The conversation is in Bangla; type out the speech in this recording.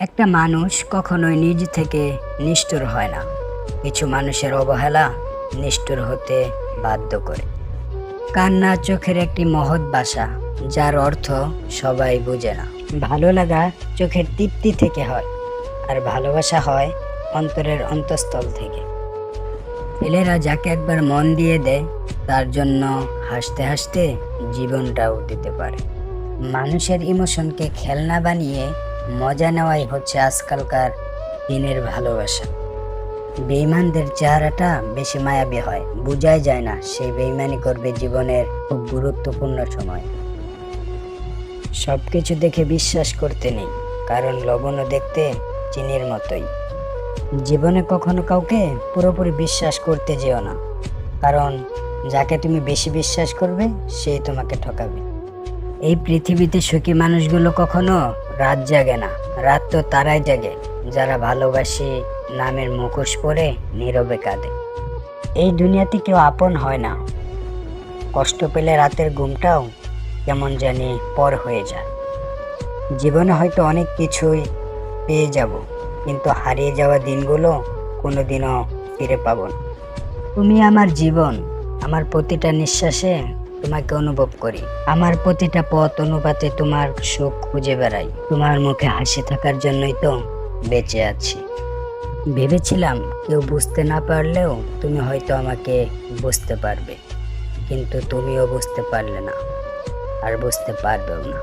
একটা মানুষ কখনোই নিজ থেকে নিষ্ঠুর হয় না। কিছু মানুষের অবহেলা নিষ্ঠুর হতে বাধ্য করে। কান্না চোখের একটি মহৎ বাসা, যার অর্থ সবাই বুঝে না। ভালো লাগা চোখের তৃপ্তি থেকে হয়, আর ভালোবাসা হয় অন্তরের অন্তঃস্থল থেকে। ছেলেরা যাকে একবার মন দিয়ে দেয়, তার জন্য হাসতে হাসতে জীবনটাও দিতে পারে। মানুষের ইমোশনকে খেলনা বানিয়ে মজা নেওয়াই হচ্ছে আজকালকার দিনের ভালোবাসা। বেইমানদের চেহারাটা বেশি মায়াবী হয়, বোঝাই যায় না সেই বেইমানি করবে জীবনের খুব গুরুত্বপূর্ণ সময়। সব কিছু দেখে বিশ্বাস করতে নেই, কারণ লবণও দেখতে চিনির মতোই। জীবনে কখনো কাউকে পুরোপুরি বিশ্বাস করতে যেও না, কারণ যাকে তুমি বেশি বিশ্বাস করবে সেই তোমাকে ঠকাবে। এই পৃথিবীতে সুখী মানুষগুলো কখনো রাত জাগে না। রাত তো তারাই জাগে, যারা ভালোবাসে নামের মুখোশ পরে, নীরবে কাঁদে। এই দুনিয়াতে কেউ আপন হয় না। কষ্ট পেলে রাতের ঘুমটাও কেমন জানি পর হয়ে যায়। জীবনে হয়তো অনেক কিছুই পেয়ে যাব, কিন্তু হারিয়ে যাওয়া দিনগুলো কোনোদিনও ফিরে পাব না। তুমি আমার জীবন, আমার প্রতিটা নিঃশ্বাসে তোমাকে অনুভব করি। আমার প্রতিটা পথ অনুপাতে তোমার সুখ খুঁজে বেড়াই। তোমার মুখে হাসি থাকার জন্যই তো বেঁচে আছি। ভেবেছিলাম কেউ বুঝতে না পারলেও তুমি হয়তো আমাকে বুঝতে পারবে। কিন্তু তুমিও বুঝতে পারলে না। আর বুঝতে পারবেও না।